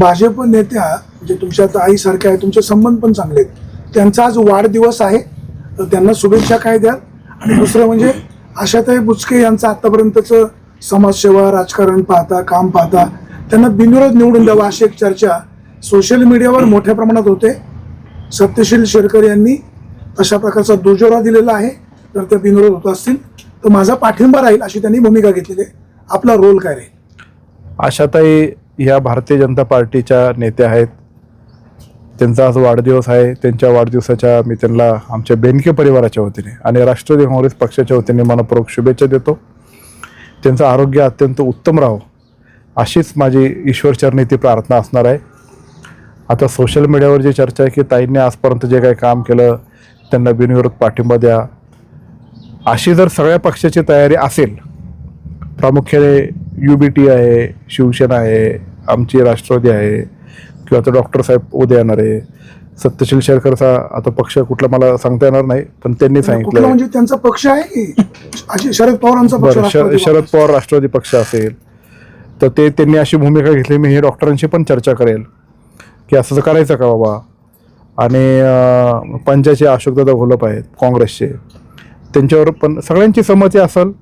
भाजप नेत्या म्हणजे तुमच्या आता आईसारख्या आहे तुमचे संबंध पण चांगले आहेत. त्यांचा आज वाढदिवस आहे. तर त्यांना शुभेच्छा काय द्याल? आणि दुसरं म्हणजे आशाताई बुचके यांचं आतापर्यंतचं समाजसेवा राजकारण पाहता काम पाहता त्यांना बिनविरोध निवडून द्यावं अशी एक चर्चा सोशल मीडियावर मोठ्या प्रमाणात होते. सत्यशील शेरकर यांनी अशा प्रकारचा दुजोरा दिलेला आहे. तर त्या बिनविरोध होत असतील तर माझा पाठिंबा राहील अशी त्यांनी भूमिका घेतलेली आहे. आपला रोल काय रे आशाताई ह्या भारतीय जनता पार्टीच्या नेत्या आहेत. त्यांचा आज वाढदिवस आहे. त्यांच्या वाढदिवसाच्या मी त्यांना आमच्या बेनके परिवाराच्या वतीने आणि राष्ट्रवादी काँग्रेस पक्षाच्या वतीने मनपूर्वक शुभेच्छा देतो. त्यांचं आरोग्य अत्यंत उत्तम राहो अशीच माझी ईश्वरचरणी ती प्रार्थना असणार आहे. आता सोशल मीडियावर जी चर्चा आहे की ताईंनी आजपर्यंत जे काही काम केलं त्यांना बिनविरोध पाठिंबा द्या. अशी जर सगळ्या पक्षाची तयारी असेल प्रामुख्याने यू बी टी आहे शिवसेना आहे आमची राष्ट्रवादी आहे किंवा आता डॉक्टर साहेब उद्या येणार आहे. सत्यशील शेरकरचा आता पक्ष कुठला मला सांगता येणार नाही पण त्यांनी सांगितलं म्हणजे त्यांचा पक्ष आहे की? शरद पवारांचा पक्ष बरं शरद पवार राष्ट्रवादी पक्ष असेल तर ते त्यांनी अशी भूमिका घेतली मी हे डॉक्टरांशी पण चर्चा करेल. की असं करायचं का बाबा? आणि पंजाचे अशोकदादा घोलप आहेत काँग्रेसचे. त्यांच्यावर पण सगळ्यांची संमती असेल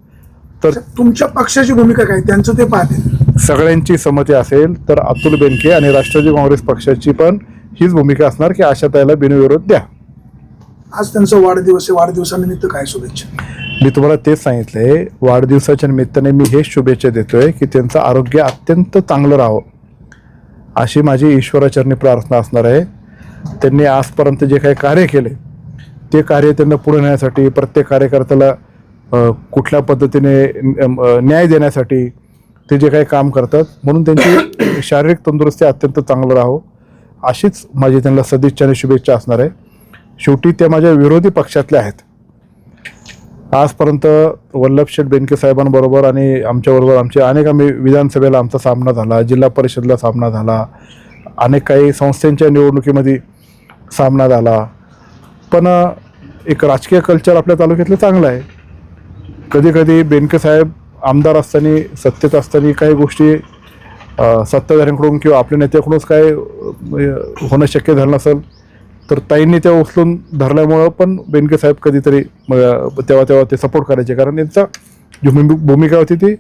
तर तुमच्या पक्षाची भूमिका काय? त्यांचं ते पाहतील. सगळ्यांची संमती असेल तर अतुल बेनके आणि राष्ट्रवादी काँग्रेस पक्षाची पण हीच भूमिका असणार की आशा त्याला बिनविरोध द्या. आज त्यांचा वाढदिवस आहे. वाढदिवसानिमित्त काय शुभेच्छा? मी तुम्हाला तेच सांगितलंय वाढदिवसाच्या निमित्ताने मी हेच शुभेच्छा देतोय की त्यांचं आरोग्य अत्यंत चांगलं राहावं. अशी माझी ईश्वराचरणी प्रार्थना असणार आहे. त्यांनी आजपर्यंत जे काही कार्य केले ते कार्य त्यांना पुढे नेण्यासाठी प्रत्येक कार्यकर्त्याला कुठल्या पद्धतीने न्याय देण्यासाठी ते जे काही काम करतात म्हणून त्यांची शारीरिक तंदुरुस्ती अत्यंत चांगलं राहावं अशीच माझी त्यांना सदिच्छा आणि शुभेच्छा असणार आहे. शेवटी ते माझ्या विरोधी पक्षातले आहेत. आजपर्यंत वल्लभ शेठ बेनके साहेबांबरोबर आणि आमच्याबरोबर आमचे अनेक आम्ही विधानसभेला आमचा सामना झाला जिल्हा परिषदला सामना झाला अनेक काही संस्थांच्या निवडणुकीमध्ये सामना झाला. पण एक राजकीय कल्चर आपल्या तालुक्यातलं चांगलं आहे. कधी कधी बेनके साहेब आमदार असताना सत्तेत असताना काही गोष्टी सत्ताधाऱ्यांकडून किंवा आपल्या नेत्याकडूनच काय म्हणजे होणं शक्य झालं नसेल तर ताईंनी त्या उचलून धरल्यामुळं पण बेनके साहेब कधीतरी म, तेव्हा तेव्हा ते सपोर्ट करायचे. कारण त्यांचा जी भूमिका होती ती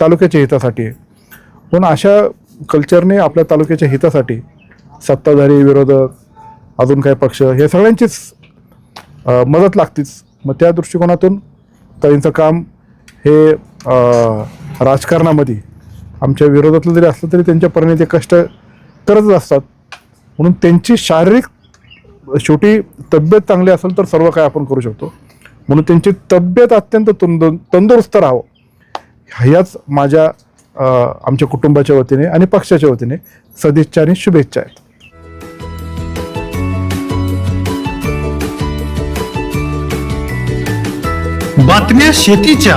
तालुक्याच्या हितासाठी आहे. पण अशा कल्चरने आपल्या तालुक्याच्या हितासाठी सत्ताधारी विरोधक अजून काही पक्ष हे सगळ्यांचीच मदत लागतीच. मग त्या दृष्टिकोनातून ताईंचं काम हे राजकारणामध्ये आमच्या विरोधातलं जरी असलं तरी त्यांच्या ते कष्ट करतच असतात. म्हणून त्यांची शारीरिक शेवटी तब्येत चांगली असेल तर सर्व काय आपण करू शकतो. म्हणून त्यांची तब्येत अत्यंत तंदु तंदुरुस्त राहावं. ह्याच माझ्या आमच्या कुटुंबाच्या वतीने आणि पक्षाच्या वतीने सदिच्छा आणि शुभेच्छा आहेत. बातम्या शेतीच्या.